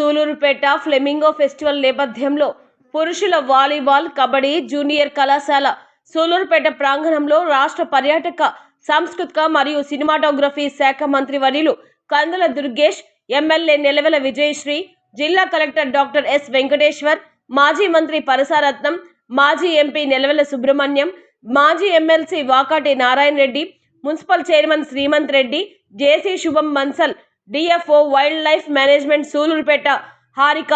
Sullurpeta flamingo festival నేపథ్యంలో పురుషుల volleyball kabaddi junior కళాశాల సూలూరుపేట ప్రాంగణంలో రాష్ట్ర పర్యాటక సాంస్కృతిక మరియు సినిమాటోగ్రఫీ శాఖ మంత్రి వర్యులు కందుల దుర్గేష్ ఎమ్మెల్యే నెలవెల విజయశ్రీ జిల్లా కలెక్టర్ డాక్టర్ ఎస్ వెంకటేశ్వర్ మాజీ మంత్రి పరసారత్నం మాజీ ఎంపీ నెలవెల సుబ్రహ్మణ్యం మాజీ MLC Vakati Narayana Reddy municipal chairman Srimanth Reddy JC Subham Mansal DFO wild life management Sullurpeta Harika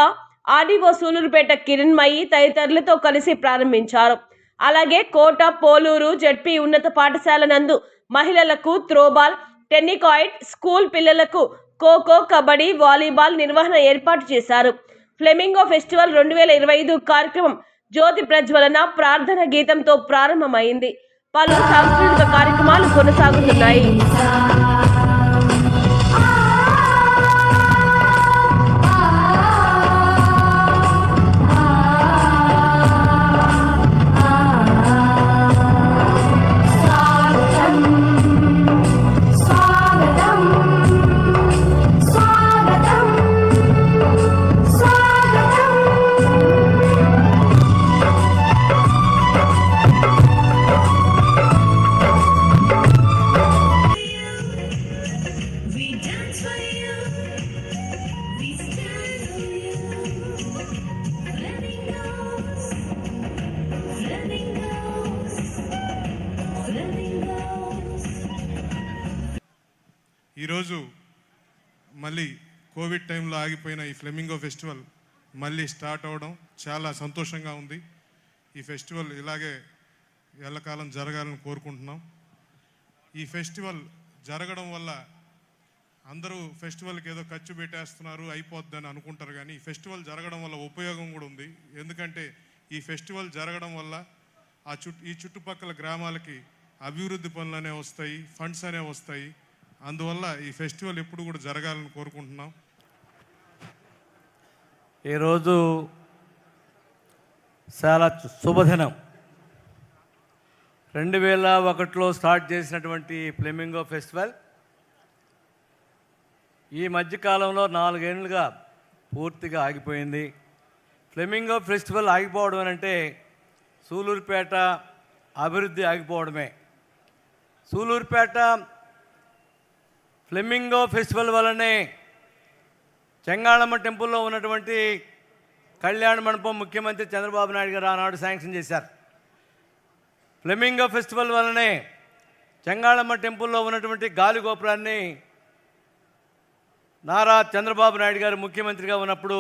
RDO Sullurpeta Kiranmayi తదితరులతో కలిసి ప్రారంభించారు. అలాగే కోట పోలూరు జడ్పీ ఉన్నత పాఠశాల నందు మహిళలకు త్రోబాల్ టెన్నికాయిడ్ స్కూల్ పిల్లలకు ఖోఖో కబడ్డీ వాలీబాల్ నిర్వహణ ఏర్పాటు చేశారు. ఫ్లెమింగో ఫెస్టివల్ రెండు వేల ఇరవై ఐదు కార్యక్రమం జ్యోతి ప్రజ్వలన ప్రార్థన గీతంతో ప్రారంభమైంది. పలు సాంస్కృతిక కార్యక్రమాలు కొనసాగుతున్నాయి. ఈరోజు మళ్ళీ కోవిడ్ టైంలో ఆగిపోయిన ఈ ఫ్లెమింగో ఫెస్టివల్ మళ్ళీ స్టార్ట్ అవ్వడం చాలా సంతోషంగా ఉంది. ఈ ఫెస్టివల్ ఇలాగే ఎల్లకాలం జరగాలని కోరుకుంటున్నాం. ఈ ఫెస్టివల్ జరగడం వల్ల అందరూ ఫెస్టివల్కి ఏదో ఖర్చు పెట్టేస్తున్నారు అయిపోద్దని అనుకుంటారు కానీ ఈ ఫెస్టివల్ జరగడం వల్ల ఉపయోగం కూడా ఉంది. ఎందుకంటే ఈ ఫెస్టివల్ జరగడం వల్ల ఆ చుట్టూ ఈ చుట్టుపక్కల గ్రామాలకి అభివృద్ధి పనులు అనేవి వస్తాయి ఫండ్స్ అనేవి వస్తాయి. అందువల్ల ఈ ఫెస్టివల్ ఎప్పుడు కూడా జరగాలని కోరుకుంటున్నాం. ఈరోజు చాలా శుభదినం. రెండు వేల ఒకటిలో స్టార్ట్ చేసినటువంటి ఫ్లెమింగో ఫెస్టివల్. ఈ మధ్యకాలంలో నాలుగేళ్ళుగా పూర్తిగా ఆగిపోయింది. ఫ్లెమింగో ఫెస్టివల్ ఆగిపోవడం అంటే సూలూరుపేట అభివృద్ధి ఆగిపోవడమే. సూలూరుపేట ఫ్లెమింగో ఫెస్టివల్ వల్లనే చెంగాళమ్మ టెంపుల్లో ఉన్నటువంటి కళ్యాణ మండపం ముఖ్యమంత్రి చంద్రబాబు నాయుడు గారు ఆనాడు శాంక్షన్ చేశారు. ఫ్లెమింగో ఫెస్టివల్ వల్లనే చెంగాళమ్మ టెంపుల్లో ఉన్నటువంటి గాలి గోపురాన్ని నారా చంద్రబాబు నాయుడు గారు ముఖ్యమంత్రిగా ఉన్నప్పుడు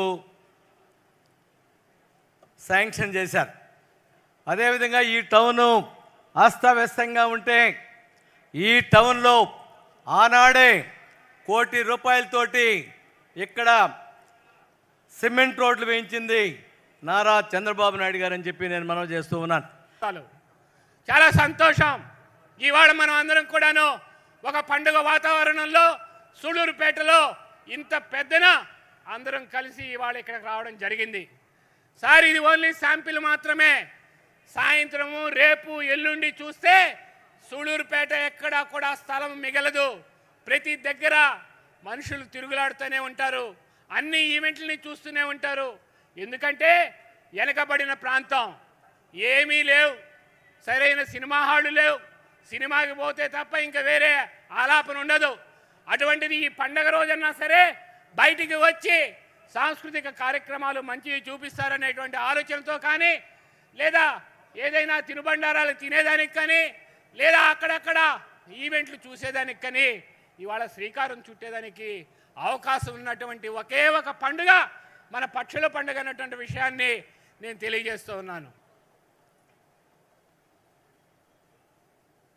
శాంక్షన్ చేశారు. అదేవిధంగా ఈ టౌను అస్తవ్యస్తంగా ఉంటే ఈ టౌన్లో ఆనాడే కోటి రూపాయలతోటి ఇక్కడ సిమెంట్ రోడ్లు వేయించింది నారా చంద్రబాబు నాయుడు గారు అని చెప్పి నేను మనం చేస్తూ ఉన్నాను. చాలా సంతోషం. ఇవాళ మనం అందరం కూడాను ఒక పండుగ వాతావరణంలో సూళ్ళూరుపేటలో ఇంత పెద్దన అందరం కలిసి ఇవాళ ఇక్కడికి రావడం జరిగింది. సార్ ఇది ఓన్లీ శాంపిల్ మాత్రమే. సాయంత్రము రేపు ఎల్లుండి చూస్తే సూళూరుపేట ఎక్కడా కూడా స్థలం మిగలదు. ప్రతి దగ్గర మనుషులు తిరుగులాడుతూనే ఉంటారు. అన్ని ఈవెంట్లని చూస్తూనే ఉంటారు. ఎందుకంటే వెనకబడిన ప్రాంతం. ఏమీ లేవు. సరైన సినిమా హాళ్ళు లేవు. సినిమాకి పోతే తప్ప ఇంకా వేరే ఆలాపన ఉండదు. అటువంటిది ఈ పండగ రోజన్నా సరే బయటికి వచ్చి సాంస్కృతిక కార్యక్రమాలు మంచివి చూపిస్తారనేటువంటి ఆలోచనతో కానీ లేదా ఏదైనా తినుబండారాలు తినేదానికి కానీ లేదా అక్కడక్కడ ఈవెంట్లు చూసేదానికి కానీ ఇవాళ శ్రీకారం చుట్టేదానికి అవకాశం ఉన్నటువంటి ఒకే ఒక పండుగ మన పక్షుల పండుగ అన్నటువంటి విషయాన్ని నేను తెలియజేస్తూ ఉన్నాను.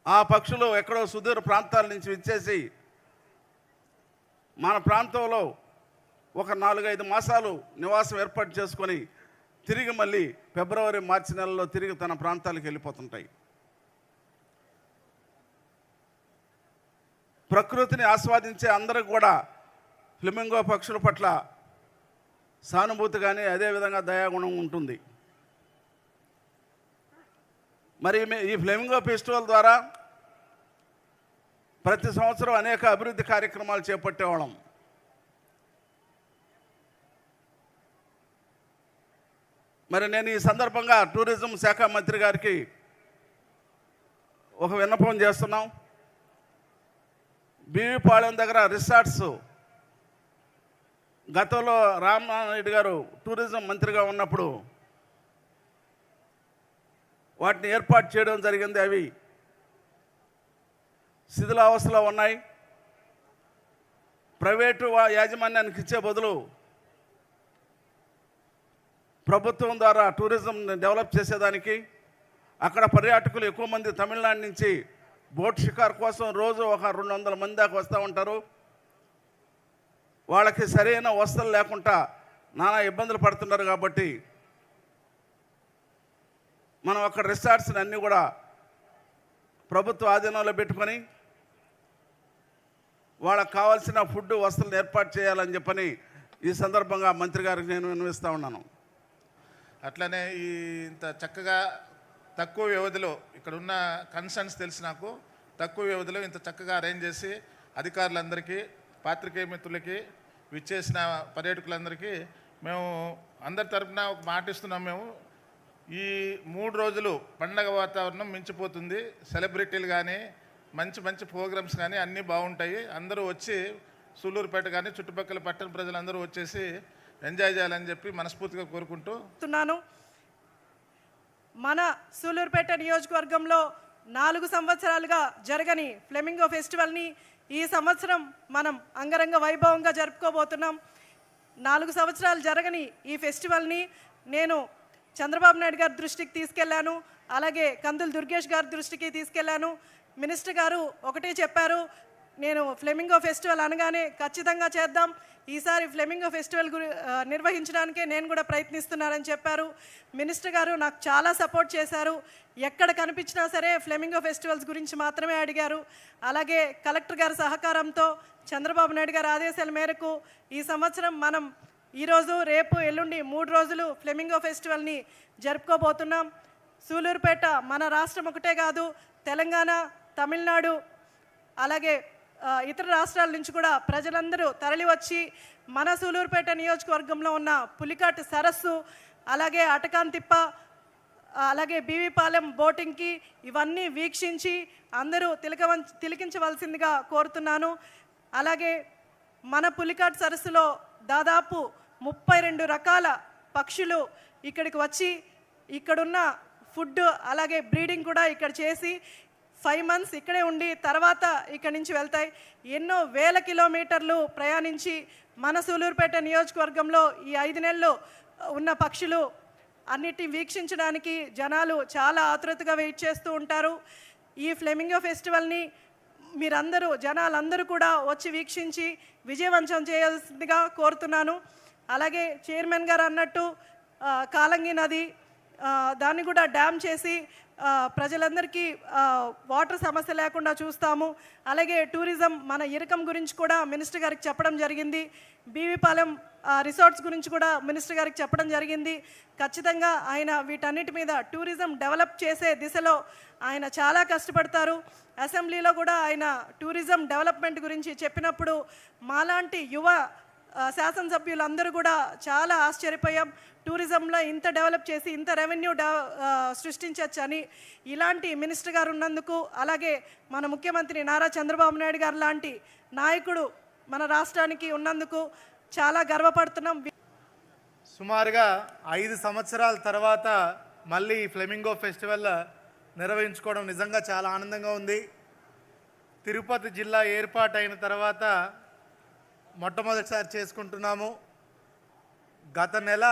ఆ పక్షులు ఎక్కడో సుదూర ప్రాంతాల నుంచి విచ్చేసి మన ప్రాంతంలో ఒక నాలుగైదు మాసాలు నివాసం ఏర్పాటు చేసుకొని తిరిగి మళ్ళీ ఫిబ్రవరి మార్చి నెలలో తిరిగి తన ప్రాంతాలకు వెళ్ళిపోతుంటాయి. ప్రకృతిని ఆస్వాదించే అందరూ కూడా ఫ్లెమింగో పక్షుల పట్ల సానుభూతి కానీ అదేవిధంగా దయాగుణం ఉంటుంది. మరి ఈ ఫ్లెమింగో ఫెస్టివల్ ద్వారా ప్రతి సంవత్సరం అనేక అభివృద్ధి కార్యక్రమాలు చేపట్టేవాళ్ళం. మరి నేను ఈ సందర్భంగా టూరిజం శాఖ మంత్రి గారికి ఒక విన్నపం చేస్తున్నాం. బీవీపాళెం దగ్గర రిసార్ట్స్. గతంలో రామ్మోహన్ రెడ్డి గారు టూరిజం మంత్రిగా ఉన్నప్పుడు వాటిని ఏర్పాటు చేయడం జరిగింది. అవి శిథిలావస్థలో ఉన్నాయి. ప్రైవేటు యాజమాన్యానికి ఇచ్చే బదులు ప్రభుత్వం ద్వారా టూరిజం డెవలప్ చేసేదానికి అక్కడ పర్యాటకులు ఎక్కువ మంది తమిళనాడు నుంచి బోట్ షికార్ కోసం రోజు ఒక రెండు వందల మంది దాకా వస్తూ ఉంటారు. వాళ్ళకి సరైన వసతులు లేకుండా నానా ఇబ్బందులు పడుతున్నారు కాబట్టి మనం అక్కడ రిసార్ట్స్ని అన్నీ కూడా ప్రభుత్వ ఆధీనంలో పెట్టుకొని వాళ్ళకి కావాల్సిన ఫుడ్ వసతులను ఏర్పాటు చేయాలని చెప్పని ఈ సందర్భంగా మంత్రి గారికి నేను వినిపిస్తూ ఉన్నాను. అట్లనే ఈ ఇంత చక్కగా తక్కువ వ్యవధిలో ఇక్కడ ఉన్న కన్సర్న్స్ తెలిసి నాకు తక్కువ వ్యవధిలో ఇంత చక్కగా అరేంజ్ చేసి అధికారులందరికీ పాత్రికేయ మిత్రులకి విచ్చేసిన పర్యాటకులందరికీ మేము అందరి తరఫున ఒక మాట ఇస్తున్నాం మేము. ఈ మూడు రోజులు పండగ వాతావరణం మించిపోతుంది. సెలబ్రిటీలు కానీ మంచి మంచి ప్రోగ్రామ్స్ కానీ అన్నీ బాగుంటాయి. అందరూ వచ్చి సూళ్ళూరుపేట కానీ చుట్టుపక్కల పట్టణ ప్రజలందరూ వచ్చేసి ఎంజాయ్ చేయాలని చెప్పి మనస్ఫూర్తిగా కోరుకుంటూ మన సూలూరుపేట నియోజకవర్గంలో నాలుగు సంవత్సరాలుగా జరగని ఫ్లెమింగో ఫెస్టివల్ని ఈ సంవత్సరం మనం అంగరంగ వైభవంగా జరుపుకోబోతున్నాం. నాలుగు సంవత్సరాలు జరగని ఈ ఫెస్టివల్ని నేను చంద్రబాబు నాయుడు గారి దృష్టికి తీసుకెళ్ళాను అలాగే కందులు దుర్గేష్ గారి దృష్టికి తీసుకెళ్ళాను మినిస్టర్ గారు ఒకటే చెప్పారు నేను ఫ్లెమింగో ఫెస్టివల్ అనగానే ఖచ్చితంగా చేద్దాం. ఈసారి ఫ్లెమింగో ఫెస్టివల్ గురి నిర్వహించడానికే నేను కూడా ప్రయత్నిస్తున్నానని చెప్పారు. మినిస్టర్ గారు నాకు చాలా సపోర్ట్ చేశారు. ఎక్కడ కనిపించినా సరే ఫ్లెమింగో ఫెస్టివల్స్ గురించి మాత్రమే అడిగారు. అలాగే కలెక్టర్ గారి సహకారంతో చంద్రబాబు నాయుడు గారి ఆదేశాల మేరకు ఈ సంవత్సరం మనం ఈరోజు రేపు ఎల్లుండి మూడు రోజులు ఫ్లెమింగో ఫెస్టివల్ని జరుపుకోబోతున్నాం. సూలూరుపేట మన రాష్ట్రం ఒకటే కాదు తెలంగాణ తమిళనాడు అలాగే ఇతర రాష్ట్రాల నుంచి కూడా ప్రజలందరూ తరలివచ్చి మన సూలూరుపేట నియోజకవర్గంలో ఉన్న పులికాట్ సరస్సు అలాగే అటకాన్ తిప్ప అలాగే బీవీపాలెం బోటింగ్కి ఇవన్నీ వీక్షించి అందరూ తిలకవం తిలకించవలసిందిగా కోరుతున్నాను. అలాగే మన పులికాట్ సరస్సులో దాదాపు ముప్పై రెండు రకాల పక్షులు ఇక్కడికి వచ్చి ఇక్కడున్న ఫుడ్ అలాగే బ్రీడింగ్ కూడా ఇక్కడ చేసి ఫైవ్ మంత్స్ ఇక్కడే ఉండి తర్వాత ఇక్కడి నుంచి వెళ్తాయి. ఎన్నో వేల కిలోమీటర్లు ప్రయాణించి మన సూలూరుపేట నియోజకవర్గంలో ఈ ఐదు నెలలు ఉన్న పక్షులు అన్నిటిని వీక్షించడానికి జనాలు చాలా ఆతృతగా వెయిట్ చేస్తూ ఉంటారు. ఈ ఫ్లెమింగో ఫెస్టివల్ని మీరందరూ జనాలందరూ కూడా వచ్చి వీక్షించి విజయవంతం చేయాల్సిందిగా కోరుతున్నాను. అలాగే చైర్మన్ గారు అన్నట్టు కాలంగి నది దాన్ని కూడా డ్యామ్ చేసి ప్రజలందరికీ వాటర్ సమస్య లేకుండా చూస్తాము. అలాగే టూరిజం మన ఇరకం గురించి కూడా మినిస్టర్ గారికి చెప్పడం జరిగింది. బీవీపాలెం రిసార్ట్స్ గురించి కూడా మినిస్టర్ గారికి చెప్పడం జరిగింది. ఖచ్చితంగా ఆయన వీటన్నిటి మీద టూరిజం డెవలప్ చేసే దిశలో ఆయన చాలా కష్టపడతారు. అసెంబ్లీలో కూడా ఆయన టూరిజం డెవలప్మెంట్ గురించి చెప్పినప్పుడు మాలాంటి యువ శాసనసభ్యులందరూ కూడా చాలా ఆశ్చర్యపోయాం. టూరిజంలో ఇంత డెవలప్ చేసి ఇంత రెవెన్యూ సృష్టించవచ్చని ఇలాంటి మినిస్టర్ గారు ఉన్నందుకు అలాగే మన ముఖ్యమంత్రి నారా చంద్రబాబు నాయుడు గారు లాంటి నాయకుడు మన రాష్ట్రానికి ఉన్నందుకు చాలా గర్వపడుతున్నాం. సుమారుగా ఐదు సంవత్సరాల తర్వాత మళ్ళీ ఫ్లెమింగో ఫెస్టివల్ నిర్వహించుకోవడం నిజంగా చాలా ఆనందంగా ఉంది. తిరుపతి జిల్లా ఏర్పాటైన తర్వాత మొట్టమొదటిసారి చేసుకుంటున్నాము. గత నెల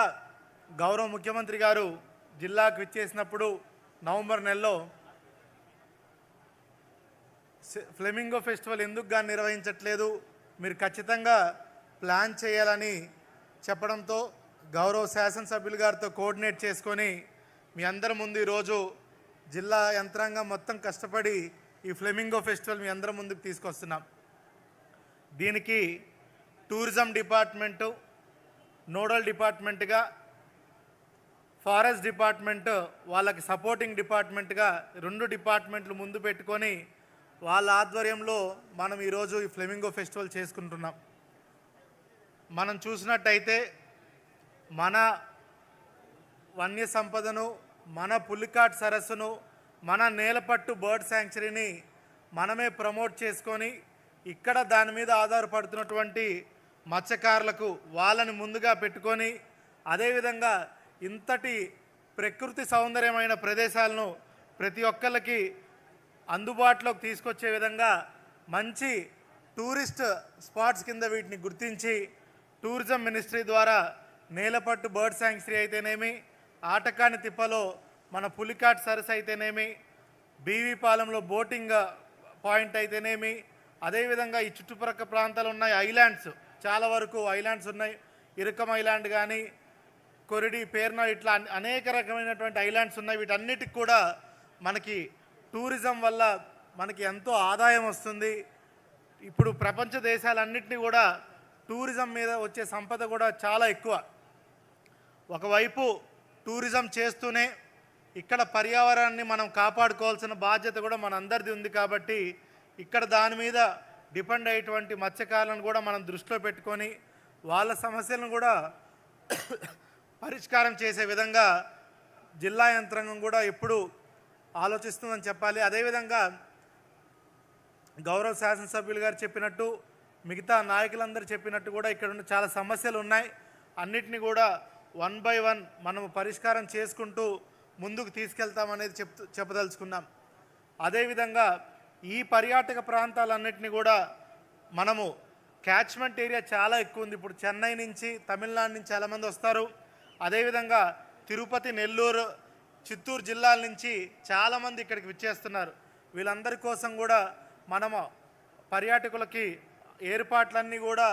గౌరవ ముఖ్యమంత్రి గారు జిల్లాకు విచ్చేసినప్పుడు నవంబర్ నెలలో ఫ్లెమింగో ఫెస్టివల్ ఎందుకు కానీ నిర్వహించట్లేదు మీరు ఖచ్చితంగా ప్లాన్ చేయాలని చెప్పడంతో గౌరవ శాసనసభ్యులు గారితో కోఆర్డినేట్ చేసుకొని మీ అందరి ముందు ఈరోజు జిల్లా యంత్రాంగం మొత్తం కష్టపడి ఈ ఫ్లెమింగో ఫెస్టివల్ మీ అందరి ముందుకు తీసుకొస్తున్నాం. దీనికి టూరిజం డిపార్ట్మెంటు నోడల్ డిపార్ట్మెంట్గా ఫారెస్ట్ డిపార్ట్మెంట్ వాళ్ళకి సపోర్టింగ్ డిపార్ట్మెంట్గా రెండు డిపార్ట్మెంట్లు ముందు పెట్టుకొని వాళ్ళ ఆధ్వర్యంలో మనం ఈరోజు ఈ ఫ్లెమింగో ఫెస్టివల్ చేసుకుంటున్నాం. మనం చూసినట్టయితే మన వన్య సంపదను మన పులికాట్ సరస్సును మన నేలపట్టు బర్డ్ శాంక్చురీని మనమే ప్రమోట్ చేసుకొని ఇక్కడ దాని మీద ఆధారపడుతున్నటువంటి మత్స్యకారులకు వాళ్ళని ముందుగా పెట్టుకొని అదేవిధంగా ఇంతటి ప్రకృతి సౌందర్యమైన ప్రదేశాలను ప్రతి ఒక్కరికి అందుబాటులోకి తీసుకొచ్చే విధంగా మంచి టూరిస్ట్ స్పాట్స్ కింద వీటిని గుర్తించి టూరిజం మినిస్ట్రీ ద్వారా నేలపట్టు బర్డ్ శాంక్చురీ అయితేనేమి ఆటకాని తిప్పలో మన పులికాట్ సరస్సు అయితేనేమి బీవీపాలెంలో బోటింగ్ పాయింట్ అయితేనేమి అదేవిధంగా ఈ చుట్టుపక్కల ప్రాంతాలు ఉన్నాయి ఐలాండ్స్. చాలా వరకు ఐలాండ్స్ ఉన్నాయి. ఇరుకం ఐలాండ్ కానీ కొరిడి పేర్న ఇట్లా అనేక రకమైనటువంటి ఐలాండ్స్ ఉన్నాయి. వీటన్నిటికి కూడా మనకి టూరిజం వల్ల మనకి ఎంతో ఆదాయం వస్తుంది. ఇప్పుడు ప్రపంచ దేశాలన్నింటినీ కూడా టూరిజం మీద వచ్చే సంపద కూడా చాలా ఎక్కువ. ఒకవైపు టూరిజం చేస్తూనే ఇక్కడ పర్యావరణాన్ని మనం కాపాడుకోవాల్సిన బాధ్యత కూడా మనందరిది ఉంది కాబట్టి ఇక్కడ దాని మీద డిపెండ్ అయ్యేటువంటి మత్స్యకారులను కూడా మనం దృష్టిలో పెట్టుకొని వాళ్ళ సమస్యలను కూడా పరిష్కారం చేసే విధంగా జిల్లా యంత్రాంగం కూడా ఎప్పుడు ఆలోచిస్తుందని చెప్పాలి. అదేవిధంగా గౌరవ శాసనసభ్యులు గారు చెప్పినట్టు మిగతా నాయకులందరూ చెప్పినట్టు కూడా ఇక్కడ ఉన్న చాలా సమస్యలు ఉన్నాయి. అన్నిటిని కూడా వన్ బై వన్ మనము పరిష్కారం చేసుకుంటూ ముందుకు తీసుకెళ్తామనేది చెప్తూ చెప్పదలుచుకున్నాం. అదేవిధంగా ఈ పర్యాటక ప్రాంతాలన్నింటినీ కూడా మనము క్యాచ్మెంట్ ఏరియా చాలా ఎక్కువ ఉంది. ఇప్పుడు చెన్నై నుంచి తమిళనాడు నుంచి చాలామంది వస్తారు. అదేవిధంగా తిరుపతి నెల్లూరు చిత్తూరు జిల్లాల నుంచి చాలామంది ఇక్కడికి విచ్చేస్తున్నారు. వీళ్ళందరి కోసం కూడా మనము పర్యాటకులకి ఏర్పాట్లన్నీ కూడా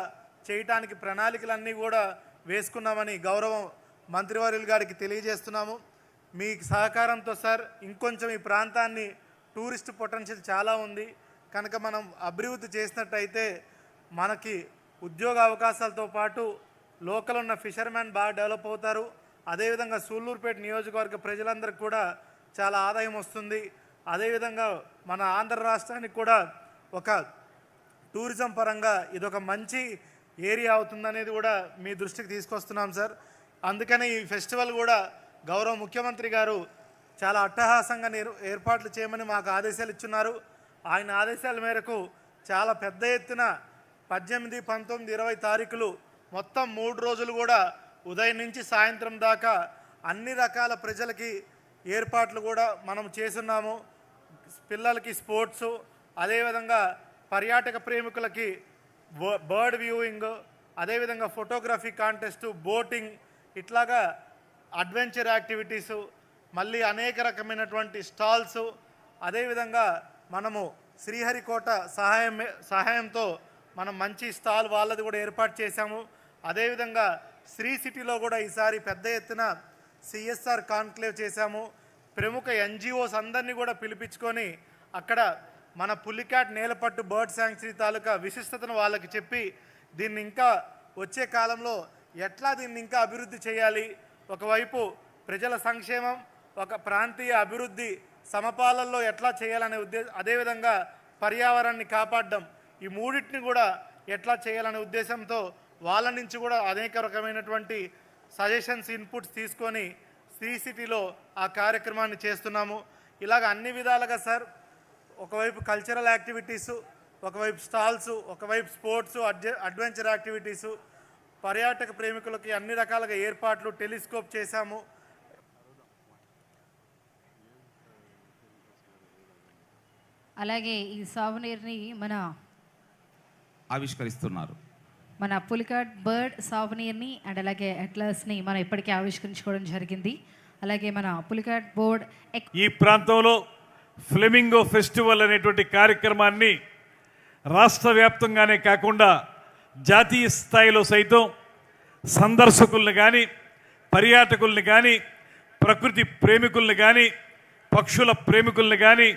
చేయటానికి ప్రణాళికలన్నీ కూడా వేసుకున్నామని గౌరవం మంత్రివర్యులు గారికి తెలియజేస్తున్నాము. మీ సహకారంతో సార్ ఇంకొంచెం ఈ ప్రాంతాన్ని టూరిస్ట్ పొటెన్షియల్ చాలా ఉంది. కనుక మనం అభివృద్ధి చేసినట్టయితే మనకి ఉద్యోగ అవకాశాలతో పాటు లోకల్ ఉన్న ఫిషర్మెన్ బాగా డెవలప్ అవుతారు. అదేవిధంగా సూళ్ళూరుపేట నియోజకవర్గ ప్రజలందరికీ కూడా చాలా ఆదాయం వస్తుంది. అదేవిధంగా మన ఆంధ్ర రాష్ట్రానికి కూడా ఒక టూరిజం పరంగా ఇదొక మంచి ఏరియా అవుతుందనేది కూడా మీ దృష్టికి తీసుకొస్తున్నాం సార్. అందుకని ఈ ఫెస్టివల్ కూడా గౌరవ ముఖ్యమంత్రి గారు చాలా అట్టహాసంగా ఏర్పాట్లు చేయమని మాకు ఆదేశాలు ఇచ్చున్నారు. ఆయన ఆదేశాల మేరకు చాలా పెద్ద ఎత్తున పద్దెనిమిది పంతొమ్మిది ఇరవై తారీఖులు మొత్తం మూడు రోజులు కూడా ఉదయం నుంచి సాయంత్రం దాకా అన్ని రకాల ప్రజలకి ఏర్పాట్లు కూడా మనం చేస్తున్నాము. పిల్లలకి స్పోర్ట్స్ అదేవిధంగా పర్యాటక ప్రేమికులకి బర్డ్ వ్యూయింగ్ అదేవిధంగా ఫోటోగ్రఫీ కాంటెస్టు బోటింగ్ ఇట్లాగా అడ్వెంచర్ యాక్టివిటీసు మళ్ళీ అనేక రకమైనటువంటి స్టాల్స్ అదేవిధంగా మనము శ్రీహరికోట సహాయం సహాయంతో మనం మంచి స్టాల్ వాళ్ళది కూడా ఏర్పాటు చేశాము. అదేవిధంగా శ్రీ సిటీలో కూడా ఈసారి పెద్ద ఎత్తున సిఎస్ఆర్ కాన్క్లేవ్ చేశాము. ప్రముఖ ఎన్జిఓస్ అందరినీ కూడా పిలిపించుకొని అక్కడ మన పులికాట్ నేలపట్టు బర్డ్ శాంక్చురీ తాలూకా విశిష్టతను వాళ్ళకి చెప్పి దీన్ని ఇంకా వచ్చే కాలంలో ఎట్లా దీన్ని ఇంకా అభివృద్ధి చేయాలి? ఒకవైపు ప్రజల సంక్షేమం ఒక ప్రాంతీయ అభివృద్ధి సమపాలల్లో ఎట్లా చేయాలనే ఉద్దేశం అదేవిధంగా పర్యావరణాన్ని కాపాడడం ఈ మూడింటిని కూడా ఎట్లా చేయాలనే ఉద్దేశంతో వాళ్ళ నుంచి కూడా అనేక రకమైనటువంటి సజెషన్స్ ఇన్పుట్స్ తీసుకొని శ్రీ సిటీలో ఆ కార్యక్రమాన్ని చేస్తున్నాము. ఇలాగ అన్ని విధాలుగా సార్ ఒకవైపు కల్చరల్ యాక్టివిటీసు ఒకవైపు స్టాల్స్ ఒకవైపు స్పోర్ట్స్ అడ్వెంచర్ యాక్టివిటీసు పర్యాటక ప్రేమికులకి అన్ని రకాలుగా ఏర్పాట్లు టెలిస్కోప్ చేశాము. అలాగే ఈ సాగునీరుని మన ఆవిష్కరిస్తున్నారు. మన పులికాట్ బర్డ్ సాగునీర్ని అండ్ అలాగే అట్లస్ని మనం ఇప్పటికే ఆవిష్కరించుకోవడం జరిగింది. అలాగే మన పులికాట్ బోర్డ్ ఈ ప్రాంతంలో ఫ్లెమింగో ఫెస్టివల్ అనేటువంటి కార్యక్రమాన్ని రాష్ట్ర వ్యాప్తంగానే కాకుండా జాతీయ స్థాయిలో సైతం సందర్శకుల్ని కానీ పర్యాటకుల్ని కానీ ప్రకృతి ప్రేమికుల్ని కానీ పక్షుల ప్రేమికుల్ని కానీ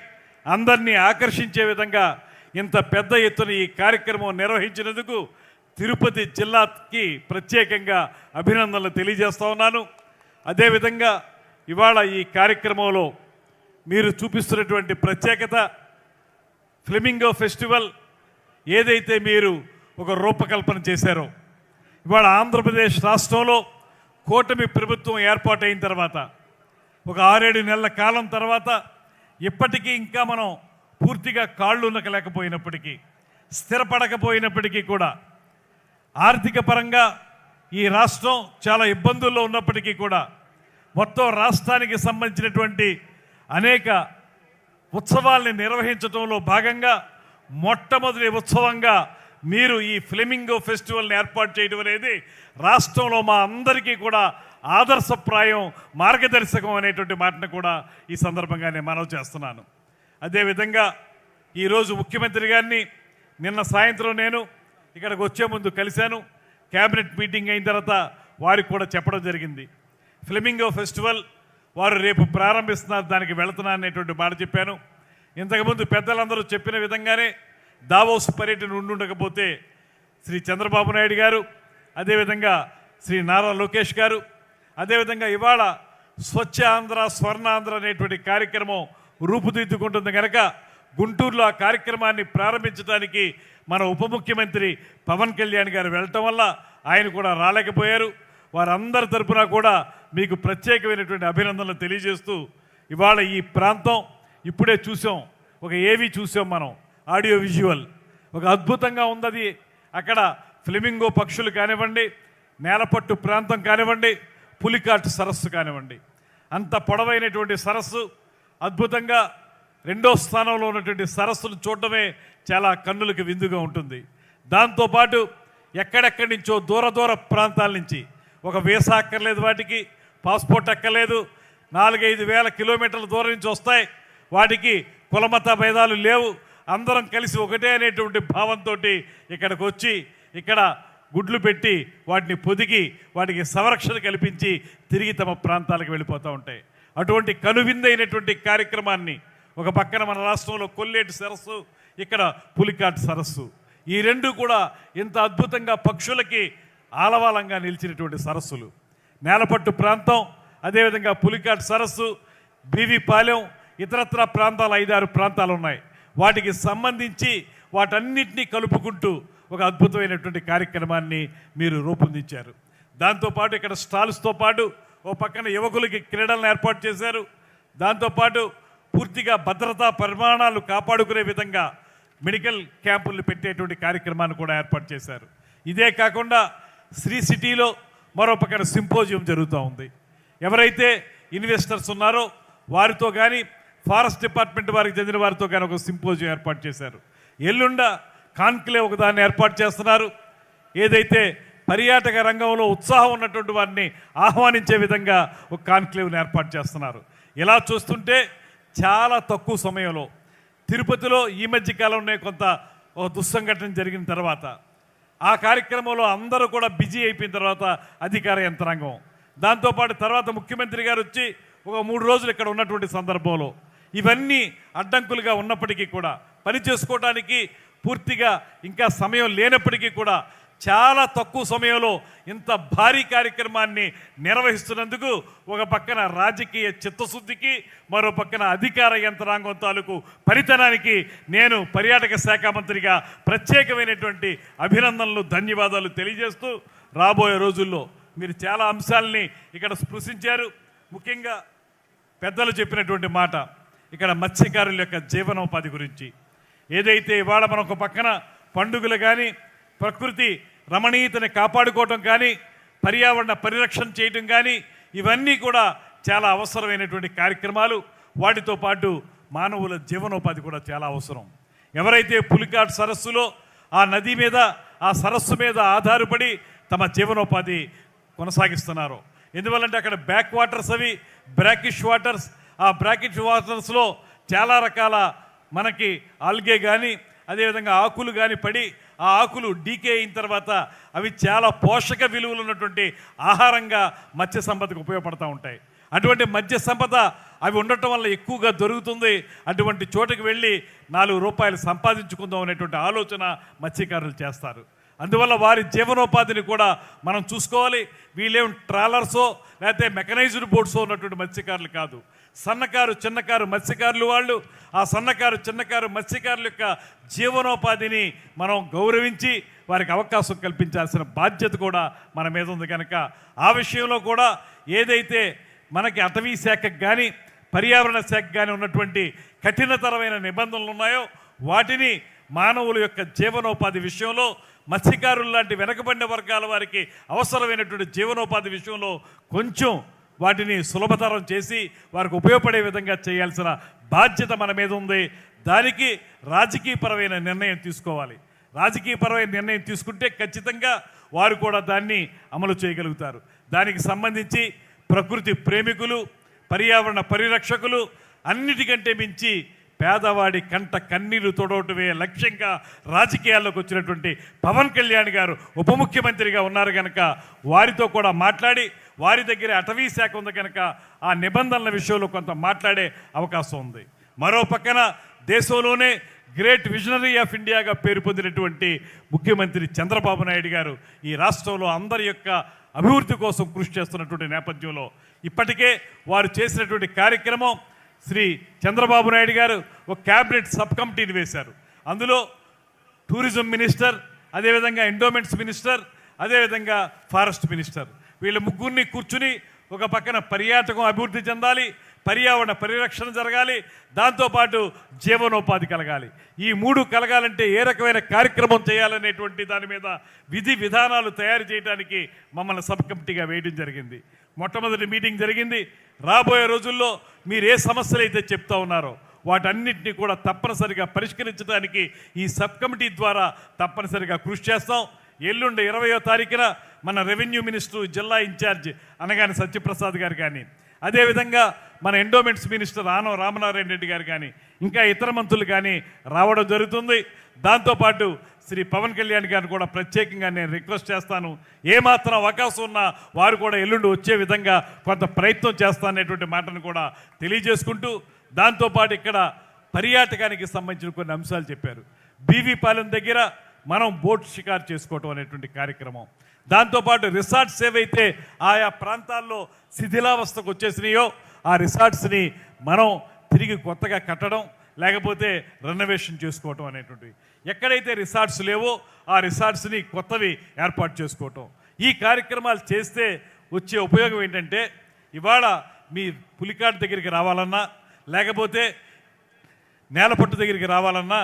అందరినీ ఆకర్షించే విధంగా ఇంత పెద్ద ఎత్తున ఈ కార్యక్రమం నిర్వహించినందుకు తిరుపతి జిల్లాకి ప్రత్యేకంగా అభినందనలు తెలియజేస్తూ ఉన్నాను. అదేవిధంగా ఇవాళ ఈ కార్యక్రమంలో మీరు చూపిస్తున్నటువంటి ప్రత్యేకత ఫ్లెమింగో ఫెస్టివల్ ఏదైతే మీరు ఒక రూపకల్పన చేశారో ఇవాళ ఆంధ్రప్రదేశ్ రాష్ట్రంలో కూటమి ప్రభుత్వం ఏర్పాటైన తర్వాత ఒక ఆరేడు నెలల కాలం తర్వాత ఇప్పటికీ ఇంకా మనం పూర్తిగా కాళ్ళు నకలేకపోయినప్పటికీ స్థిరపడకపోయినప్పటికీ కూడా ఆర్థిక పరంగా ఈ రాష్ట్రం చాలా ఇబ్బందుల్లో ఉన్నప్పటికీ కూడా మొత్తం రాష్ట్రానికి సంబంధించినటువంటి అనేక ఉత్సవాల్ని నిర్వహించడంలో భాగంగా మొట్టమొదటి ఉత్సవంగా మీరు ఈ ఫ్లెమింగో ఫెస్టివల్ని ఏర్పాటు చేయడం అనేది రాష్ట్రంలో మా అందరికీ కూడా ఆదర్శప్రాయం మార్గదర్శకం అనేటువంటి మాటను కూడా ఈ సందర్భంగా నేను మనవి చేస్తున్నాను. అదేవిధంగా ఈరోజు ముఖ్యమంత్రి గారిని నిన్న సాయంత్రం నేను ఇక్కడికి వచ్చే ముందు కలిశాను. క్యాబినెట్ మీటింగ్ అయిన తర్వాత వారికి కూడా చెప్పడం జరిగింది. ఫ్లెమింగో ఫెస్టివల్ వారు రేపు ప్రారంభిస్తున్నారు దానికి వెళుతున్నా అనేటువంటి మాట చెప్పాను. ఇంతకుముందు పెద్దలందరూ చెప్పిన విధంగానే దావోస్ పర్యటన ఉండుండకపోతే శ్రీ చంద్రబాబు నాయుడు గారు అదేవిధంగా శ్రీ నారా లోకేష్ గారు అదేవిధంగా ఇవాళ స్వచ్ఛ ఆంధ్ర స్వర్ణాంధ్ర అనేటువంటి కార్యక్రమం రూపుదిద్దుకుంటుంది కనుక గుంటూరులో ఆ కార్యక్రమాన్ని ప్రారంభించడానికి మన ఉప ముఖ్యమంత్రి పవన్ కళ్యాణ్ గారు వెళ్ళటం వల్ల ఆయన కూడా రాలేకపోయారు. వారందరి తరపున కూడా మీకు ప్రత్యేకమైనటువంటి అభినందనలు తెలియజేస్తూ ఇవాళ ఈ ప్రాంతం ఇప్పుడే చూసాం. ఒక ఏవి చూసాం మనం ఆడియో విజువల్. ఒక అద్భుతంగా ఉంది అక్కడ ఫ్లెమింగో పక్షులు కానివ్వండి నేలపట్టు ప్రాంతం కానివ్వండి పులికాట్ సరస్సు కానివ్వండి. అంత పొడవైనటువంటి సరస్సు అద్భుతంగా రెండో స్థానంలో ఉన్నటువంటి సరస్సును చూడటమే చాలా కన్నులకు విందుగా ఉంటుంది. దాంతోపాటు ఎక్కడెక్కడి నుంచో దూర దూర ప్రాంతాల నుంచి ఒక వీసా అక్కర్లేదు వాటికి పాస్పోర్ట్ అక్కర్లేదు నాలుగైదు వేల కిలోమీటర్ల దూరం నుంచి వస్తాయి వాటికి కులమత భేదాలు లేవు అందరం కలిసి ఒకటే అనేటువంటి భావంతో ఇక్కడికి వచ్చి ఇక్కడ గుడ్లు పెట్టి వాటిని పొదిగి వాటికి సంరక్షణ కల్పించి తిరిగి తమ ప్రాంతాలకు వెళ్ళిపోతూ ఉంటాయి. అటువంటి కనువిందైనటువంటి కార్యక్రమాన్ని ఒక పక్కన మన రాష్ట్రంలో కొల్లేటి సరస్సు ఇక్కడ పులికాట్ సరస్సు. ఈ రెండు కూడా ఇంత అద్భుతంగా పక్షులకి ఆలవాలంగా నిలిచినటువంటి సరస్సులు. నేలపట్టు ప్రాంతం అదేవిధంగా పులికాట్ సరస్సు బీవీపాలెం ఇతరత్ర ప్రాంతాలు ఐదారు ప్రాంతాలు ఉన్నాయి వాటికి సంబంధించి వాటన్నిటినీ కలుపుకుంటూ ఒక అద్భుతమైనటువంటి కార్యక్రమాన్ని మీరు రూపొందించారు. దాంతోపాటు ఇక్కడ స్టాల్స్తో పాటు ఓ పక్కన యువకులకి క్రీడలను ఏర్పాటు చేశారు. దాంతోపాటు పూర్తిగా భద్రతా పరిమాణాలు కాపాడుకునే విధంగా మెడికల్ క్యాంపులు పెట్టేటువంటి కార్యక్రమాన్ని కూడా ఏర్పాటు చేశారు. ఇదే కాకుండా శ్రీ సిటీలో మరో పక్కన సింపోజియం జరుగుతూ ఉంది. ఎవరైతే ఇన్వెస్టర్స్ ఉన్నారో వారితో కానీ ఫారెస్ట్ డిపార్ట్మెంట్ వారికి చెందిన వారితో కానీ ఒక సింపోజియం ఏర్పాటు చేశారు. ఎల్లుండ కాన్క్లేవ్ ఒక దాన్ని ఏర్పాటు చేస్తున్నారు. ఏదైతే పర్యాటక రంగంలో ఉత్సాహం ఉన్నటువంటి వారిని ఆహ్వానించే విధంగా ఒక కాన్క్లేవ్ని ఏర్పాటు చేస్తున్నారు. ఇలా చూస్తుంటే చాలా తక్కువ సమయంలో తిరుపతిలో ఈ మధ్య కాలంలో కొంత ఒక దుస్సంఘటన జరిగిన తర్వాత ఆ కార్యక్రమంలో అందరూ కూడా బిజీ అయిపోయిన తర్వాత అధికార యంత్రాంగం. దాంతోపాటు తర్వాత ముఖ్యమంత్రి గారు వచ్చి ఒక మూడు రోజులు ఇక్కడ ఉన్నటువంటి సందర్భంలో ఇవన్నీ అడ్డంకులుగా ఉన్నప్పటికీ కూడా పని చేసుకోవడానికి పూర్తిగా ఇంకా సమయం లేనప్పటికీ కూడా చాలా తక్కువ సమయంలో ఇంత భారీ కార్యక్రమాన్ని నిర్వహిస్తున్నందుకు ఒక పక్కన రాజకీయ చిత్తశుద్ధికి మరో పక్కన అధికార యంత్రాంగం తాలూకు పరితనానికి నేను పర్యాటక శాఖ మంత్రిగా ప్రత్యేకమైనటువంటి అభినందనలు ధన్యవాదాలు తెలియజేస్తూ రాబోయే రోజుల్లో మీరు చాలా అంశాలని ఇక్కడ స్పృశించారు. ముఖ్యంగా పెద్దలు చెప్పినటువంటి మాట ఇక్కడ మత్స్యకారుల యొక్క జీవనోపాధి గురించి. ఏదైతే ఇవాళ మనం ఒక పక్కన పండుగలు కానీ ప్రకృతి రమణీయతని కాపాడుకోవటం కానీ పర్యావరణ పరిరక్షణ చేయటం కానీ ఇవన్నీ కూడా చాలా అవసరమైనటువంటి కార్యక్రమాలు. వాటితో పాటు మానవుల జీవనోపాధి కూడా చాలా అవసరం. ఎవరైతే పులికాట్ సరస్సులో ఆ నది మీద ఆ సరస్సు మీద ఆధారపడి తమ జీవనోపాధి కొనసాగిస్తున్నారో. ఎందువల్లంటే అక్కడ బ్యాక్ వాటర్స్ అవి బ్రాకిష్ వాటర్స్ ఆ బ్రాకిష్ వాటర్స్లో చాలా రకాల మనకి ఆల్గే కానీ అదేవిధంగా ఆకులు కానీ పడి ఆ ఆకులు డీకే అయిన తర్వాత అవి చాలా పోషక విలువలు ఉన్నటువంటి ఆహారంగా మత్స్య సంపదకు ఉపయోగపడతా ఉంటాయి. అటువంటి మత్స్య సంపద అవి ఉండటం వల్ల ఎక్కువగా దొరుకుతుంది. అటువంటి చోటుకు వెళ్ళి నాలుగు రూపాయలు సంపాదించుకుందాం అనేటువంటి ఆలోచన మత్స్యకారులు చేస్తారు. అందువల్ల వారి జీవనోపాధిని కూడా మనం చూసుకోవాలి. వీళ్ళేం ట్రాలర్సో లేకపోతే మెకనైజ్డ్ బోట్సో ఉన్నటువంటి మత్స్యకారులు కాదు. సన్నకారు చిన్నకారు మత్స్యకారులు వాళ్ళు. ఆ సన్నకారు చిన్నకారు మత్స్యకారుల యొక్క జీవనోపాధిని మనం గౌరవించి వారికి అవకాశం కల్పించాల్సిన బాధ్యత కూడా మన మీద ఉంది కనుక. ఆ విషయంలో కూడా ఏదైతే మనకి అటవీ శాఖకు కానీ పర్యావరణ శాఖ కానీ ఉన్నటువంటి కఠినతరమైన నిబంధనలు ఉన్నాయో వాటిని మానవుల యొక్క జీవనోపాధి విషయంలో మత్స్యకారులు లాంటి వెనకబడిన వర్గాల వారికి అవసరమైనటువంటి జీవనోపాధి విషయంలో కొంచెం వాటిని సులభతరం చేసి వారికి ఉపయోగపడే విధంగా చేయాల్సిన బాధ్యత మన మీద ఉంది. దానికి రాజకీయపరమైన నిర్ణయం తీసుకోవాలి. రాజకీయపరమైన నిర్ణయం తీసుకుంటే ఖచ్చితంగా వారు కూడా దాన్ని అమలు చేయగలుగుతారు. దానికి సంబంధించి ప్రకృతి ప్రేమికులు పర్యావరణ పరిరక్షకులు అన్నిటికంటే మించి పేదవాడి కంట కన్నీరు తొడవటమే లక్ష్యంగా రాజకీయాల్లోకి వచ్చినటువంటి పవన్ కళ్యాణ్ గారు ఉప ముఖ్యమంత్రిగా ఉన్నారు కనుక వారితో కూడా మాట్లాడి వారి దగ్గర అటవీ శాఖ ఉంది కనుక ఆ నిబంధనల విషయంలో కొంత మాట్లాడే అవకాశం ఉంది. మరో పక్కన దేశంలోనే గ్రేట్ విజనరీ ఆఫ్ ఇండియాగా పేరు పొందినటువంటి ముఖ్యమంత్రి చంద్రబాబు నాయుడు గారు ఈ రాష్ట్రంలో అందరి యొక్క అభివృద్ధి కోసం కృషి చేస్తున్నటువంటి నేపథ్యంలో ఇప్పటికే వారు చేసినటువంటి కార్యక్రమం శ్రీ చంద్రబాబు నాయుడు గారు ఒక క్యాబినెట్ సబ్ కమిటీని వేశారు. అందులో టూరిజం మినిస్టర్ అదేవిధంగా ఎండోమెంట్స్ మినిస్టర్ అదేవిధంగా ఫారెస్ట్ మినిస్టర్. వీళ్ళ ముగ్గురిని కూర్చుని ఒక పక్కన పర్యాటకం అభివృద్ధి చెందాలి పర్యావరణ పరిరక్షణ జరగాలి దాంతోపాటు జీవనోపాధి కలగాలి. ఈ మూడు కలగాలంటే ఏ రకమైన కార్యక్రమం చేయాలనేటువంటి దాని మీద విధి విధానాలు తయారు చేయడానికి మమ్మల్ని సబ్ కమిటీగా వేయడం జరిగింది. మొట్టమొదటి మీటింగ్ జరిగింది. రాబోయే రోజుల్లో మీరు ఏ సమస్యలు అయితే చెప్తా ఉన్నారో వాటన్నిటిని కూడా తప్పనిసరిగా పరిష్కరించడానికి ఈ సబ్ కమిటీ ద్వారా తప్పనిసరిగా కృషి చేస్తాం. ఎల్లుండి ఇరవయో తారీఖున మన రెవెన్యూ మినిస్టర్ జిల్లా ఇన్ఛార్జ్ అనగాని సత్యప్రసాద్ గారు కానీ అదేవిధంగా మన ఎండోమెంట్స్ మినిస్టర్ ఆనవ రామనారాయణ రెడ్డి గారు కానీ ఇంకా ఇతర మంత్రులు కానీ రావడం జరుగుతుంది. దాంతోపాటు శ్రీ పవన్ కళ్యాణ్ గారిని కూడా ప్రత్యేకంగా నేను రిక్వెస్ట్ చేస్తాను. ఏమాత్రం అవకాశం ఉన్నా వారు కూడా ఎల్లుండి వచ్చే విధంగా కొంత ప్రయత్నం చేస్తాననేటువంటి మాటను కూడా తెలియజేసుకుంటూ దాంతోపాటు ఇక్కడ పర్యాటకానికి సంబంధించిన కొన్ని అంశాలు చెప్పారు. బీవీ పాలెం దగ్గర మనం బోట్ షికారు చేసుకోవటం అనేటువంటి కార్యక్రమం. దాంతోపాటు రిసార్ట్స్ ఏవైతే ఆయా ప్రాంతాల్లో శిథిలావస్థకు వచ్చేసినాయో ఆ రిసార్ట్స్ని మనం తిరిగి కొత్తగా కట్టడం లేకపోతే రెనోవేషన్ చేసుకోవటం అనేటువంటివి. ఎక్కడైతే రిసార్ట్స్ లేవో ఆ రిసార్ట్స్ని కొత్తవి ఏర్పాటు చేసుకోవటం. ఈ కార్యక్రమాలు చేస్తే వచ్చే ఉపయోగం ఏంటంటే ఇవాళ మీ పులికాట్ దగ్గరికి రావాలన్నా లేకపోతే నేలపట్టు దగ్గరికి రావాలన్నా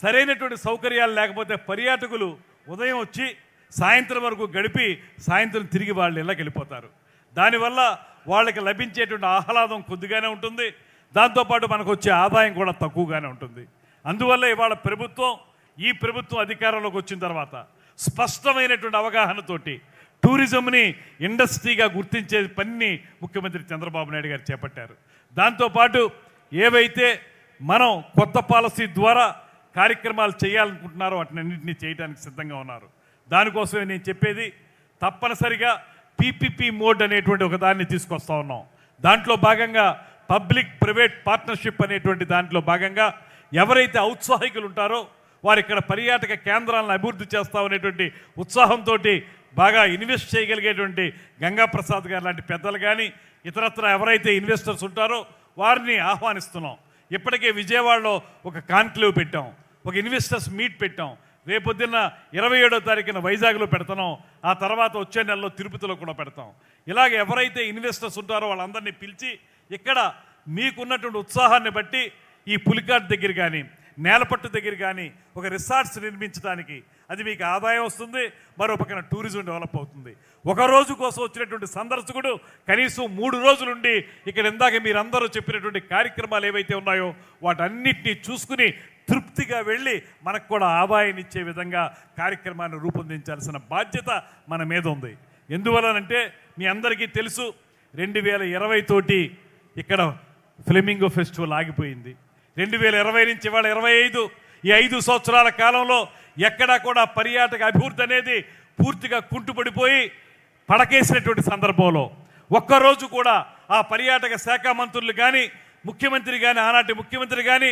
సరైనటువంటి సౌకర్యాలు లేకపోతే పర్యాటకులు ఉదయం వచ్చి సాయంత్రం వరకు గడిపి సాయంత్రం తిరిగి వాళ్ళు ఇళ్ళకి వెళ్ళిపోతారు. దానివల్ల వాళ్ళకి లభించేటువంటి ఆహ్లాదం కొద్దిగానే ఉంటుంది. దాంతోపాటు మనకు వచ్చే ఆదాయం కూడా తక్కువగానే ఉంటుంది. అందువల్ల ఇవాళ ప్రభుత్వం ఈ ప్రభుత్వం అధికారంలోకి వచ్చిన తర్వాత స్పష్టమైనటువంటి అవగాహనతోటి టూరిజంని ఇండస్ట్రీగా గుర్తించే పనిని ముఖ్యమంత్రి చంద్రబాబు నాయుడు గారు చేపట్టారు. దాంతోపాటు ఏవైతే మనం కొత్త పాలసీ ద్వారా కార్యక్రమాలు చేయాలనుకుంటున్నారో వాటినన్నింటినీ చేయడానికి సిద్ధంగా ఉన్నారు. దానికోసమే నేను చెప్పేది తప్పనిసరిగా పీపీపీ మోడ్ అనేటువంటి ఒక దాన్ని తీసుకొస్తా ఉన్నాం. దాంట్లో భాగంగా పబ్లిక్ ప్రైవేట్ పార్ట్నర్షిప్ అనేటువంటి దాంట్లో భాగంగా ఎవరైతే ఔత్సాహికులు ఉంటారో వారు ఇక్కడ పర్యాటక కేంద్రాలను అభివృద్ధి చేస్తామనేటువంటి ఉత్సాహంతో బాగా ఇన్వెస్ట్ చేయగలిగేటువంటి గంగా ప్రసాద్ గారు లాంటి పెద్దలు కానీ ఇతరత్ర ఎవరైతే ఇన్వెస్టర్స్ ఉంటారో వారిని ఆహ్వానిస్తున్నాం. ఇప్పటికే విజయవాడలో ఒక కాన్క్లేవ్ పెట్టాం ఒక ఇన్వెస్టర్స్ మీట్ పెట్టాం. రేపొద్దున్న ఇరవై ఏడో తారీఖున వైజాగ్లో పెడతాం ఆ తర్వాత వచ్చే నెలలో తిరుపతిలో కూడా పెడతాం. ఇలాగ ఎవరైతే ఇన్వెస్టర్స్ ఉంటారో వాళ్ళందరినీ పిలిచి ఇక్కడ మీకున్నటువంటి ఉత్సాహాన్ని బట్టి ఈ పులికాట్ దగ్గర కానీ నేలపట్టు దగ్గర కానీ ఒక రిసార్ట్స్ నిర్మించడానికి అది మీకు ఆదాయం వస్తుంది మరో పక్కన టూరిజం డెవలప్ అవుతుంది. ఒక రోజు కోసం వచ్చినటువంటి సందర్శకుడు కనీసం మూడు రోజులుండి ఇక్కడ ఇందాక మీరందరూ చెప్పినటువంటి కార్యక్రమాలు ఏవైతే ఉన్నాయో వాటన్నిటినీ చూసుకుని తృప్తిగా వెళ్ళి మనకు కూడా ఆదాయాన్ని ఇచ్చే విధంగా కార్యక్రమాన్ని రూపొందించాల్సిన బాధ్యత మన మీద ఉంది. ఎందువలనంటే మీ అందరికీ తెలుసు రెండు వేల ఇరవై తోటి ఇక్కడ ఫ్లెమింగో ఫెస్టివల్ ఆగిపోయింది. రెండు వేల ఇరవై నుంచి ఇవాళ ఇరవై ఐదు ఈ ఐదు సంవత్సరాల కాలంలో ఎక్కడా కూడా పర్యాటక అభివృద్ధి అనేది పూర్తిగా కుంటుపడిపోయి పడకేసినటువంటి సందర్భంలో ఒక్కరోజు కూడా ఆ పర్యాటక శాఖ మంత్రులు కానీ ముఖ్యమంత్రి కానీ ఆనాటి ముఖ్యమంత్రి కానీ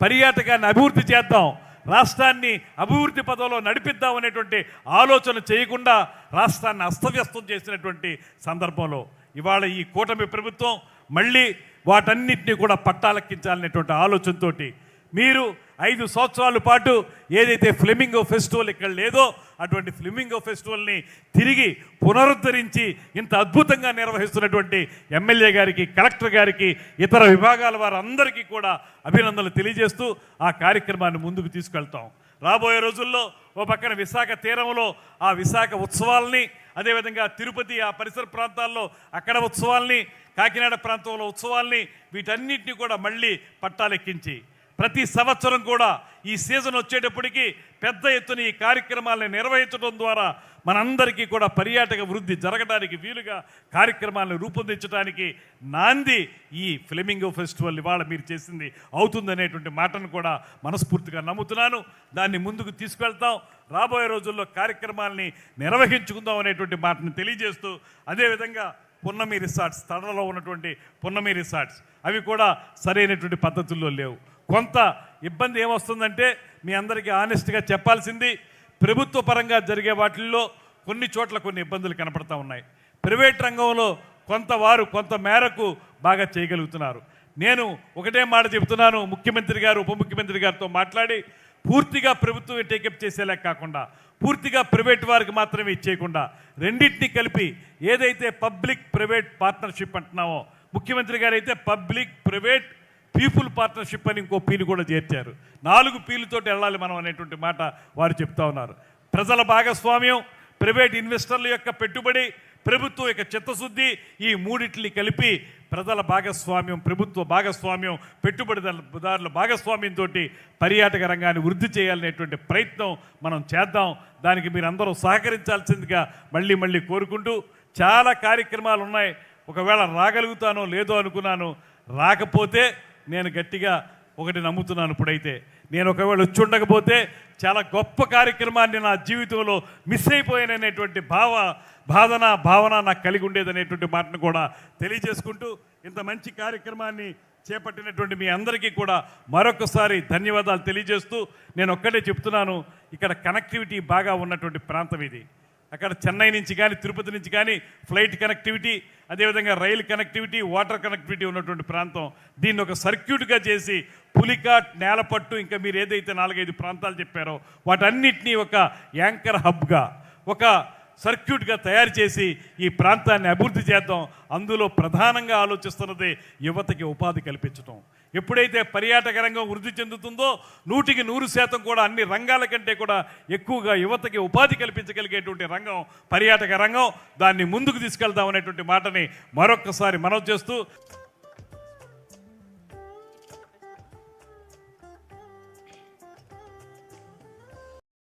పర్యాటకాన్ని అభివృద్ధి చేద్దాం రాష్ట్రాన్ని అభివృద్ధి పదంలో నడిపిద్దాం అనేటువంటి ఆలోచన చేయకుండా రాష్ట్రాన్ని అస్తవ్యస్తం చేసినటువంటి సందర్భంలో ఇవాళ ఈ కూటమి ప్రభుత్వం మళ్ళీ వాటన్నిటినీ కూడా పట్టాలెక్కించాలనేటువంటి ఆలోచనతోటి మీరు ఐదు సంవత్సరాల పాటు ఏదైతే ఫ్లెమింగో ఫెస్టివల్ ఇక్కడ లేదో అటువంటి ఫ్లెమింగో ఫెస్టివల్ని తిరిగి పునరుద్ధరించి ఇంత అద్భుతంగా నిర్వహిస్తున్నటువంటి ఎమ్మెల్యే గారికి కలెక్టర్ గారికి ఇతర విభాగాల వారందరికీ కూడా అభినందనలు తెలియజేస్తూ ఆ కార్యక్రమాన్ని ముందుకు తీసుకెళ్తాం. రాబోయే రోజుల్లో ఓ పక్కన విశాఖ తీరంలో ఆ విశాఖ ఉత్సవాల్ని అదేవిధంగా తిరుపతి ఆ పరిసర ప్రాంతాల్లో అక్కడ ఉత్సవాల్ని కాకినాడ ప్రాంతంలో ఉత్సవాల్ని వీటన్నిటిని కూడా మళ్ళీ పట్టాలెక్కించి ప్రతి సంవత్సరం కూడా ఈ సీజన్ వచ్చేటప్పటికి పెద్ద ఎత్తున ఈ కార్యక్రమాలను నిర్వహించడం ద్వారా మనందరికీ కూడా పర్యాటక వృద్ధి జరగడానికి వీలుగా కార్యక్రమాలను రూపొందించడానికి నాంది ఈ ఫ్లెమింగో ఫెస్టివల్ ఇవాళ మీరు చేసింది అవుతుందనేటువంటి మాటను కూడా మనస్ఫూర్తిగా నమ్ముతున్నాను. దాన్ని ముందుకు తీసుకెళ్తాం. రాబోయే రోజుల్లో కార్యక్రమాల్ని నిర్వహించుకుందాం అనేటువంటి మాటను తెలియజేస్తూ అదేవిధంగా పున్నమి రిసార్ట్స్ తడలో ఉన్నటువంటి పున్నమి రిసార్ట్స్. అవి కూడా సరైనటువంటి పద్ధతుల్లో లేవు. కొంత ఇబ్బంది ఏమొస్తుందంటే మీ అందరికీ ఆనెస్ట్గా చెప్పాల్సింది ప్రభుత్వ పరంగా జరిగే వాటిల్లో కొన్ని చోట్ల కొన్ని ఇబ్బందులు కనపడతా ఉన్నాయి. ప్రైవేట్ రంగంలో కొంత వారు కొంత మేరకు బాగా చేయగలుగుతున్నారు. నేను ఒకటే మాట చెబుతున్నాను ముఖ్యమంత్రి గారు ఉప ముఖ్యమంత్రి గారితో మాట్లాడి పూర్తిగా ప్రభుత్వం టేకప్ చేసేలా కాకుండా పూర్తిగా ప్రైవేట్ వారికి మాత్రమే ఇచ్చేయకుండా రెండింటిని కలిపి ఏదైతే పబ్లిక్ ప్రైవేట్ పార్ట్నర్షిప్ అంటున్నామో ముఖ్యమంత్రి గారు అయితే పబ్లిక్ ప్రైవేట్ పీపుల్ పార్ట్నర్షిప్ అని ఇంకో పీలు కూడా చేర్చారు. నాలుగు పీలుతోటి వెళ్ళాలి మనం అనేటువంటి మాట వారు చెప్తా ఉన్నారు. ప్రజల భాగస్వామ్యం ప్రైవేట్ ఇన్వెస్టర్ల యొక్క పెట్టుబడి ప్రభుత్వం యొక్క చిత్తశుద్ధి ఈ మూడిట్ని కలిపి ప్రజల భాగస్వామ్యం ప్రభుత్వ భాగస్వామ్యం పెట్టుబడిదారుల భాగస్వామ్యంతో పర్యాటక రంగాన్ని వృద్ధి చేయాలనేటువంటి ప్రయత్నం మనం చేద్దాం. దానికి మీరు అందరూ సహకరించాల్సిందిగా మళ్ళీ మళ్ళీ కోరుకుంటూ చాలా కార్యక్రమాలు ఉన్నాయి. ఒకవేళ రాగలుగుతానో లేదో అనుకున్నాను. రాకపోతే నేను గట్టిగా ఒకటి నమ్ముతున్నాను ఇప్పుడైతే. నేను ఒకవేళ వచ్చి ఉండకపోతే చాలా గొప్ప కార్యక్రమాన్ని నా జీవితంలో మిస్ అయిపోయాననేటువంటి భావ బాధన భావన నాకు కలిగి ఉండేదనేటువంటి మాటను కూడా తెలియజేసుకుంటూ ఇంత మంచి కార్యక్రమాన్ని చేపట్టినటువంటి మీ అందరికీ కూడా మరొకసారి ధన్యవాదాలు తెలియజేస్తూ నేను ఒక్కటే చెప్తున్నాను ఇక్కడ కనెక్టివిటీ బాగా ఉన్నటువంటి ప్రాంతం ఇది. అక్కడ చెన్నై నుంచి కానీ తిరుపతి నుంచి కానీ ఫ్లైట్ కనెక్టివిటీ అదేవిధంగా రైలు కనెక్టివిటీ వాటర్ కనెక్టివిటీ ఉన్నటువంటి ప్రాంతం. దీన్ని ఒక సర్క్యూట్గా చేసి పులికాట్ నేలపట్టు ఇంకా మీరు ఏదైతే నాలుగైదు ప్రాంతాలు చెప్పారో వాటన్నిటినీ ఒక యాంకర్ హబ్గా ఒక సర్క్యూట్గా తయారు చేసి ఈ ప్రాంతాన్ని అభివృద్ధి చేద్దాం. అందులో ప్రధానంగా ఆలోచిస్తున్నది యువతకి ఉపాధి కల్పించడం ఎప్పుడైతే పర్యాటక రంగం వృద్ధి చెందుతుందో నూటికి నూరు శాతం కూడా అన్ని రంగాల కంటే కూడా ఎక్కువగా యువతకి ఉపాధి కల్పించగలిగేటువంటి రంగం పర్యాటక రంగం దాన్ని ముందుకు తీసుకెళ్దాం అనేటువంటి మాటని మరొక్కసారి మనవి చేస్తూ